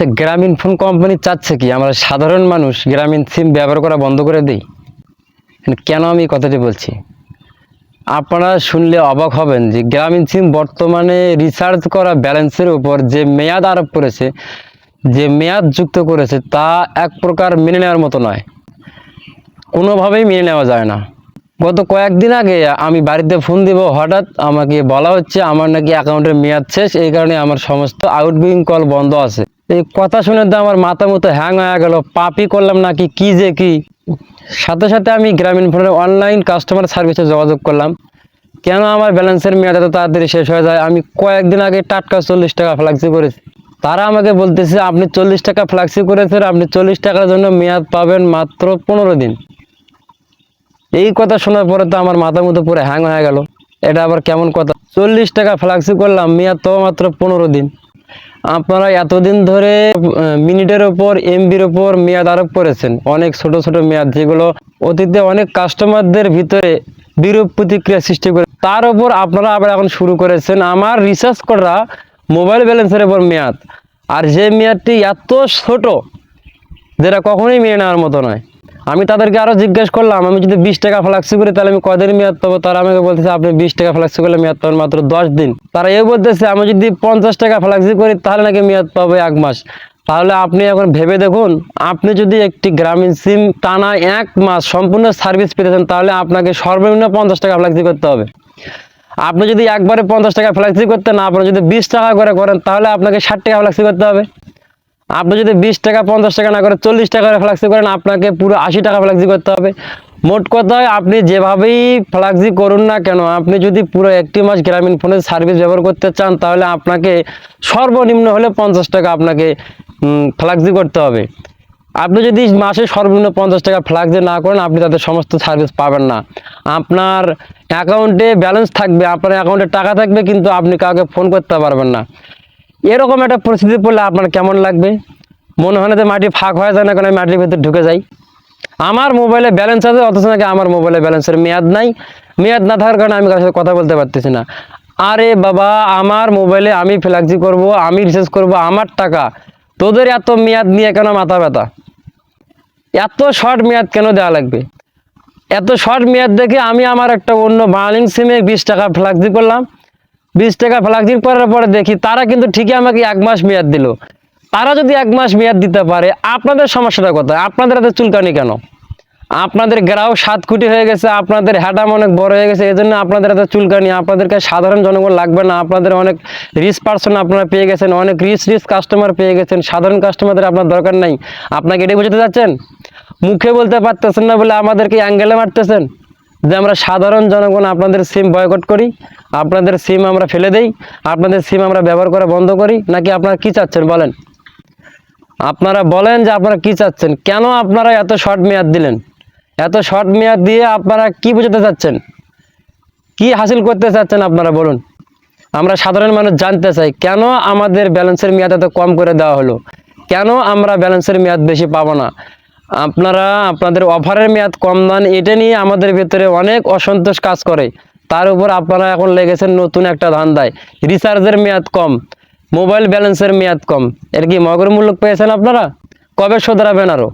আচ্ছা গ্রামীণ phone company চাচ্ছে কি, আমরা সাধারণ মানুষ গ্রামীণ সিম ব্যবহার করা বন্ধ করে দিই? কেন আমি কথাটি বলছি? আপনারা শুনলে অবাক হবেন যে গ্রামীণ সিম বর্তমানে রিচার্জ করা ব্যালেন্সের উপর যে মেয়াদ আরোপ করেছে, যে মেয়াদ যুক্ত করেছে তা এক প্রকার মেনে নেওয়ার মতো নয়। কোনোভাবেই মেনে নেওয়া যায় না। গত কয়েকদিন আগে আমি বাড়িতে ফোন দিব, হঠাৎ আমাকে বলা হচ্ছে আমার নাকি অ্যাকাউন্টের মেয়াদ শেষ, এই কারণে আমার সমস্ত আউটগোয়িং কল বন্ধ আছে। এই কথা শুনে তো আমার মাথা মতো হ্যাং হয়ে গেল। পাপি করলাম নাকি, কি যে কি? সাথে সাথে আমি গ্রামীণ ফোনের অনলাইন কাস্টমার সার্ভিসে যোগাযোগ করলাম। কেন আমার ব্যালেন্সের মেয়াদ এত তাড়াতাড়ি শেষ হয়ে যায়? আমি কয়েকদিন আগে টাটকা চল্লিশ টাকা ফ্লাক্সি করেছি। তারা আমাকে বলতেছে, আপনি চল্লিশ টাকা ফ্লাক্সি করেছেন, আপনি চল্লিশ টাকার জন্য মেয়াদ পাবেন মাত্র পনেরো দিন। এই কথা শোনার পরে তো আমার মাথার মতো পুরো হ্যাং হয়ে গেল। এটা আবার কেমন কথা? চল্লিশ টাকা ফ্লাক্সি করলাম, মেয়াদ তো মাত্র পনেরো দিন। আপনারা এতদিন ধরে মিনিটের ওপর এমবির ওপর মেয়াদ আরোপ করেছেন। অনেক ছোট ছোট মেয়াদ যেগুলো অতীতে অনেক কাস্টমারদের ভিতরে বিরূপ প্রতিক্রিয়া সৃষ্টি করে তার উপর আপনারা আবার এখন শুরু করেছেন। আমার রিসার্চ করা মোবাইল ব্যালেন্সের ওপর মেয়াদ। আর যে মেয়াদটি এত ছোট, যেটা কখনোই মেনে নেওয়ার মতো নয়। আমি তাদেরকে আরও জিজ্ঞেস করলাম, আমি যদি বিশ টাকা ফ্লাক্সি করি তাহলে আমি কদিন মেয়াদ পাবো? তারা আমাকে বলতেছে, আপনি বিশ টাকা ফ্লাক্সি করলে মেয়াদ পাবেন মাত্র দশ দিন। তারা এও বলতেছে, আমি যদি পঞ্চাশ টাকা ফ্লাক্সি করি তাহলে নাকি মেয়াদ পাবো এক মাস। তাহলে আপনি এখন ভেবে দেখুন, আপনি যদি একটি গ্রামীণ সিম টানা এক মাস সম্পূর্ণ সার্ভিস পেতে চান তাহলে আপনাকে সর্বনিম্ন পঞ্চাশ টাকা ফ্লাক্সি করতে হবে। আপনি যদি একবারে পঞ্চাশ টাকা ফ্লাক্সি করতে না পারেন, যদি বিশ টাকা করে করেন, তাহলে আপনাকে ষাট টাকা ফ্লাক্সি করতে হবে। আপনি যদি বিশ টাকা, পঞ্চাশ টাকা না করে চল্লিশ টাকা ফ্লাক্সি করেন, আপনাকে পুরো আশি টাকা ফ্লাক্সি করতে হবে। মোট কথায় আপনি যেভাবেই ফ্লাক্সি করুন না কেন, আপনি যদি পুরো একটি মাস গ্রামীণ ফোনের সার্ভিস ব্যবহার করতে চান, তাহলে আপনাকে সর্বনিম্ন হলে পঞ্চাশ টাকা আপনাকে ফ্লাক্সি করতে হবে। আপনি যদি মাসে সর্বনিম্ন পঞ্চাশ টাকা ফ্লাক্সি না করেন, আপনি তাদের সমস্ত সার্ভিস পাবেন না। আপনার অ্যাকাউন্টে ব্যালেন্স থাকবে, আপনার অ্যাকাউন্টে টাকা থাকবে, কিন্তু আপনি কাউকে ফোন করতে পারবেন না। এরকম একটা পরিস্থিতি পড়লে আপনার কেমন লাগবে? মনে হয় না যে মাটি ফাঁক হয়ে যায় না কেন আমি মাটির ভিতরে ঢুকে যাই আমার মোবাইলে ব্যালেন্স আছে, অথচ নাকি আমার মোবাইলে ব্যালেন্সের মেয়াদ নাই। মেয়াদ না থাকার কারণে আমি কারোর সাথে কথা বলতে পারতেছি না। আরে বাবা, আমার মোবাইলে আমি ফ্ল্যাক্সি করব, আমি রিচার্জ করব, আমার টাকা। তোদের এত মেয়াদ নিয়ে কেন মাথা ব্যথা? এত শর্ট মেয়াদ কেন দেওয়া লাগবে? এত শর্ট মেয়াদ দেখে আমি আমার একটা অন্য বার্লিং সিমে বিশ টাকা ফ্লাক্সি করলাম। বিশ টাকা ফ্লাক্সি করার পরে দেখি তারা কিন্তু ঠিকই আমাকে এক মাস মেয়াদ দিল। তারা যদি এক মাস মেয়াদ দিতে পারে, আপনাদের সমস্যাটা কোথায়? আপনাদের এত চুলকানি কেন? আপনাদের গ্রাহক সাত কোটি হয়ে গেছে, আপনাদের হ্যাডাম অনেক বড় হয়ে গেছে এই জন্য আপনাদের এত চুলকানি। আপনাদেরকে সাধারণ জনগণ লাগবে না, আপনাদের অনেক রিচ পার্সন আপনারা পেয়ে গেছেন, অনেক রিচ রিচ কাস্টমার পেয়ে গেছেন, সাধারণ কাস্টমারদের আপনার দরকার নাই। আপনাকে এটাই বোঝাতে যাচ্ছেন মুখে বলতে পারতেছেন না বলে আমাদেরকে অ্যাঙ্গেলে মারতেছেন? যে আমরা সাধারণ জনগণ আপনাদের সিম বয়কট করি, আপনাদের সিম আমরা ফেলে দেই, আপনাদের সিম আমরা ব্যবহার করা বন্ধ করি, নাকি আপনারা কি চাচ্ছেন বলেন? আপনারা বলেন যে আপনারা কি চাচ্ছেন। কেন আপনারা এত শর্ট মেয়াদ দিলেন? এত শর্ট মেয়াদ দিয়ে আপনারা কি বোঝাতে চাচ্ছেন? কি হাসিল করতে চাচ্ছেন আপনারা বলুন। আমরা সাধারণ মানুষ জানতে চাই, কেন আমাদের ব্যালেন্সের মেয়াদ এত কম করে দেওয়া হলো? কেন আমরা ব্যালেন্সের মেয়াদ বেশি পাবো না? আপনারা আপনাদের অফারের মেয়াদ কম দেন এটা নিয়ে আমাদের ভেতরে অনেক অসন্তোষ কাজ করে। তার উপর আপনারা এখন লেগেছেন নতুন একটা ধান্দায়। রিচার্জের মেয়াদ কম, মোবাইল ব্যালেন্সের মেয়াদ কম। এর কি মগরমূল্য পেয়েছেন আপনারা? কবে শোধরাবেন আরও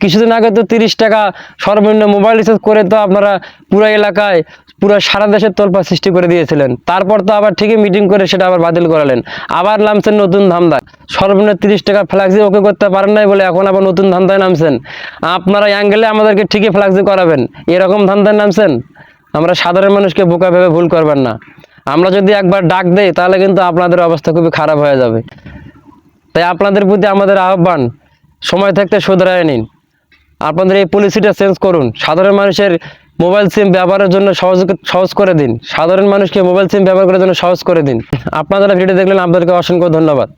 কিছুদিন আগে তো তিরিশ টাকা সর্বনিম্ন মোবাইল রিচার্জ করে তো আপনারা পুরো এলাকায় পুরো সারা দেশের তোলপা সৃষ্টি করে দিয়েছিলেন। তারপর তো আবার ঠিকই মিটিং করে সেটা আবার বাতিল করালেন। আবার নামছেন নতুন ধান্দা সর্বনিম্ন তিরিশ টাকা ফ্ল্যাক্সি ওকে করতে পারেন নাই বলে এখন আবার নতুন ধান্দায় নামছেন। আপনারা অ্যাঙ্গেলে আমাদেরকে ঠিকই ফ্ল্যাক্সি করাবেন। এরকম ধান্দায় নামছেন? আমরা সাধারণ মানুষকে বোকা ভেবে ভুল করবেন না। আমরা যদি একবার ডাক দেই, তাহলে কিন্তু আপনাদের অবস্থা খুবই খারাপ হয়ে যাবে। তাই আপনাদের প্রতি আমাদের আহ্বান, সময় থাকতে শুধরায় নিন। আপনাদের এই পলিসিটা চেঞ্জ করুন। সাধারণ মানুষের মোবাইল সিম ব্যবহারের জন্য সহজ সহজ করে দিন। সাধারণ মানুষকে মোবাইল সিম ব্যবহার করার জন্য সহজ করে দিন। আপনারা ভিডিও দেখলেন, আপনাদেরকে অসংখ্য ধন্যবাদ।